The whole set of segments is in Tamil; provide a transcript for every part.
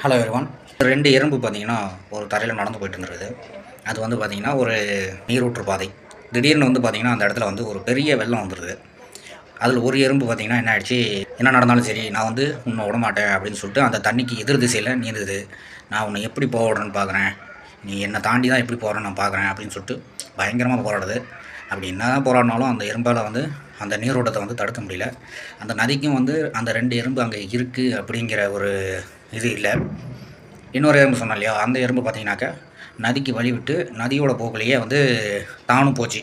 ஹலோ எவ்ரிவான் ரெண்டு எறும்பு பார்த்தீங்கன்னா ஒரு தரையில் நடந்து போயிட்டு இருந்தது அது வந்து பார்த்தீங்கன்னா ஒரு நீரூற்று பாதை. திடீர்னு வந்து பார்த்தீங்கன்னா அந்த இடத்துல வந்து ஒரு பெரிய வெள்ளம் வந்துடுது அதில் ஒரு எறும்பு பார்த்தீங்கன்னா என்ன ஆயிடுச்சு? என்ன நடந்தாலும் சரி நான் வந்து உன்னை விட மாட்டேன் அப்படின்னு சொல்லிட்டு அந்த தண்ணிக்கு எதிர் திசையில் நீந்துது. நான் உன்னை எப்படி போக விடுறேன்னு பார்க்குறேன் நீ என்னை தாண்டி தான் எப்படி போகிறேன்னு நான் பார்க்குறேன் அப்படின்னு சொல்லிட்டு பயங்கரமாக போராடுது. அப்படி என்ன தான் போராடினாலும் அந்த எறும்பால் வந்து அந்த நீரோட்டத்தை வந்து தடுக்க முடியல. அந்த நதிக்கும் வந்து அந்த ரெண்டு எறும்பு அங்கே இருக்குது அப்படிங்கிற ஒரு இது இல்லை. இன்னொரு எறும்பு சொன்னேன் இல்லையா? அந்த எறும்பு பார்த்தீங்கன்னாக்கா நதிக்கு வழி விட்டு நதியோட போக்கிலேயே வந்து தானும் போச்சு.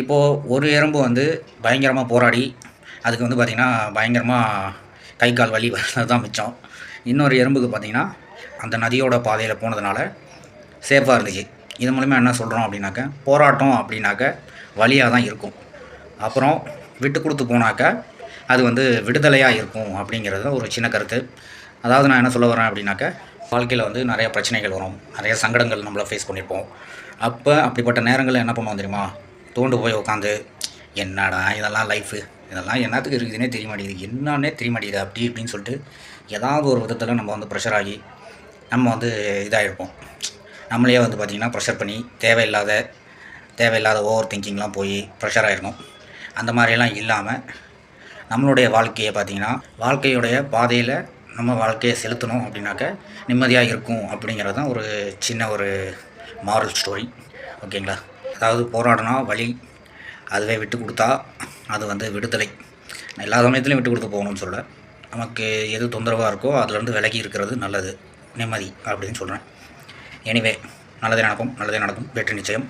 இப்போது ஒரு எறும்பு வந்து பயங்கரமாக போராடி அதுக்கு வந்து பார்த்திங்கன்னா பயங்கரமாக கை கால் வலி வர்றது தான் மிச்சம். இன்னொரு எறும்புக்கு பார்த்திங்கன்னா அந்த நதியோட பாதையில் போனதுனால சேஃபாக இருந்துச்சு. இது மூலிமா என்ன சொல்கிறோம் அப்படின்னாக்க போராட்டம் அப்படின்னாக்க வழியாக தான் இருக்கும். அப்புறம் விட்டு கொடுத்து போனாக்க அது வந்து விடுதலையாக இருக்கும் அப்படிங்கிறது தான் ஒரு சின்ன கருத்து. அதாவது நான் என்ன சொல்ல வரேன் அப்படின்னாக்க வாழ்க்கையில் வந்து நிறைய பிரச்சனைகள் வரும். நிறைய சங்கடங்கள் நம்மளை ஃபேஸ் பண்ணியிருப்போம் அப்போ அப்படிப்பட்ட நேரங்களில் என்ன பண்ணுவோம் தெரியுமா? தோண்டு போய் உட்காந்து என்னடா இதெல்லாம் லைஃபு இதெல்லாம் என்னத்துக்கு இருக்குதுன்னே தெரிய மாட்டேங்குது. என்னன்னே தெரிய மாட்டேங்குது. அப்படி இப்படின்னு சொல்லிட்டு ஏதாவது ஒரு விதத்தில் நம்ம வந்து ப்ரெஷர் ஆகி நம்ம வந்து இதாகிருப்போம் நம்மளையே வந்து பார்த்திங்கன்னா ப்ரெஷர் பண்ணி தேவையில்லாத தேவையில்லாத ஓவர் திங்கிங்லாம் போய் ப்ரெஷர் ஆகிருக்கும் அந்த மாதிரியெல்லாம் இல்லாமல் நம்மளுடைய வாழ்க்கையை பார்த்திங்கன்னா வாழ்க்கையுடைய பாதையில் நம்ம வாழ்க்கையை செலுத்தணும் அப்படின்னாக்க நிம்மதியாக இருக்கும் அப்படிங்கிறது தான் ஒரு சின்ன ஒரு மாரல் ஸ்டோரி ஓகேங்களா? அதாவது போராடினா வழி அதுவே விட்டு கொடுத்தா அது வந்து விடுதலை. எல்லா சமயத்துலையும் விட்டு கொடுத்து போகணும்னு சொல்ல நமக்கு எது தொந்தரவாக இருக்கோ அதுலேருந்து விலகி இருக்கிறது நல்லது. நிம்மதி அப்படின்னு சொல்கிறேன் எனிவே நல்லதே நடக்கும் நல்லதே நடக்கும். வெற்றி நிச்சயம்.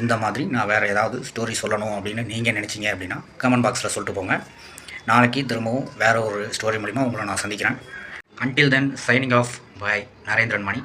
இந்த மாதிரி நான் வேறு ஏதாவது ஸ்டோரி சொல்லணும் அப்படின்னு நீங்கள் நினச்சிங்க அப்படின்னா கமெண்ட் பாக்ஸில் சொல்லிட்டு போங்க. நாளைக்கு திரும்பவும் வேறு ஒரு ஸ்டோரி மூலிமா உங்களை நான் சந்திக்கிறேன். Until then, signing off by Narendran Mani.